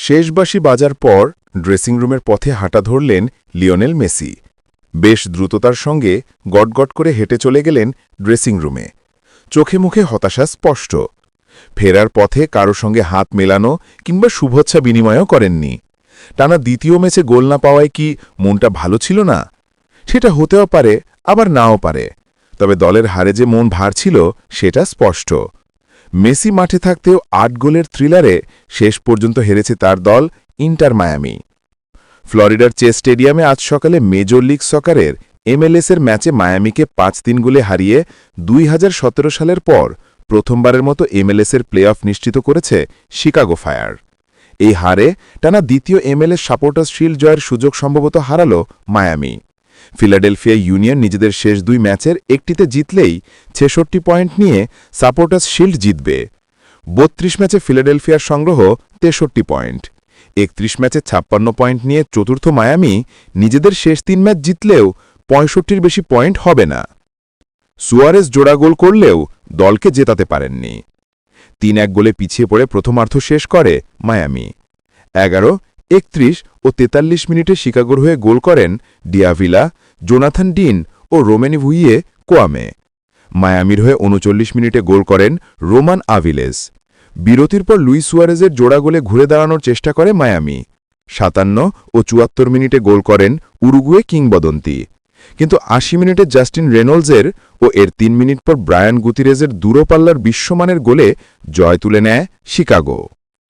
শেষবাসী বাজার পর ড্রেসিং রুমের পথে হাঁটা ধরলেন লিওনেল মেসি। বেশ দ্রুততার সঙ্গে গটগট করে হেঁটে চলে গেলেন ড্রেসিং রুমে চোখে মুখে হতাশা স্পষ্ট। ফেরার পথে কারও সঙ্গে হাত মেলানো কিংবা শুভেচ্ছা বিনিময়ও করেননি। টানা দ্বিতীয় ম্যাচে গোল না পাওয়ায় কি মনটা ভালো ছিল না? সেটা হতেও পারে, আবার নাও পারে। তবে দলের হারে যে মন ভার ছিল, সেটা স্পষ্ট। মেসি মাঠে থাকতেও আট গোলের থ্রিলারে শেষ পর্যন্ত হেরেছে তার দল ইন্টার মায়ামি। ফ্লোরিডার চেস স্টেডিয়ামে আজ সকালে মেজর লিগ সকারের এমএলএসের ম্যাচে মায়ামিকে পাঁচ তিন গোলে হারিয়ে দুই হাজার সতেরো সালের পর প্রথমবারের মতো এমএলএসের প্লে অফ নিশ্চিত করেছে শিকাগো ফায়ার। এই হারে টানা দ্বিতীয় এমএলএস সাপোর্টার্স শিল্ড জয়ের সুযোগ সম্ভবত হারাল মায়ামি। ফিলাডেলফিয়া ইউনিয়ন নিজেদের শেষ দুই ম্যাচের একটিতে জিতলেই ছেষট্টি পয়েন্ট নিয়ে সাপোর্টার্স শিল্ড জিতবে। বত্রিশ ম্যাচে ফিলাডেলফিয়ার সংগ্রহ তেষট্টি পয়েন্ট। একত্রিশ ম্যাচে ছাপ্পান্ন পয়েন্ট নিয়ে চতুর্থ মায়ামি নিজেদের শেষ তিন ম্যাচ জিতলেও পঁয়ষট্টির বেশি পয়েন্ট হবে না। সুয়ারেস জোড়া গোল করলেও দলকে জেতাতে পারেননি। তিন এক গোলে পিছিয়ে পড়ে প্রথমার্ধ শেষ করে মায়ামি। এগারো একত্রিশ ও তেতাল্লিশ মিনিটে শিকাগোর হয়ে গোল করেন ডিয়াভিলা, জোনাথন ডিন ও রোমেনি ভুইয়ে কোয়ামে। মায়ামির হয়ে উনচল্লিশ মিনিটে গোল করেন রোমান আভিলেস। বিরতির পর লুই সুয়ারেজের জোড়া গোলে ঘুরে দাঁড়ানোর চেষ্টা করে মায়ামি। সাতান্ন ও চুয়াত্তর মিনিটে গোল করেন উরুগুয়ে কিংবদন্তি। কিন্তু আশি মিনিটে জাস্টিন রেনল্ডসের ও এর তিন মিনিট পর ব্রায়ান গুতিরেজের দূরপাল্লার বিশ্বমানের গোলে জয় তুলে নেয় শিকাগো।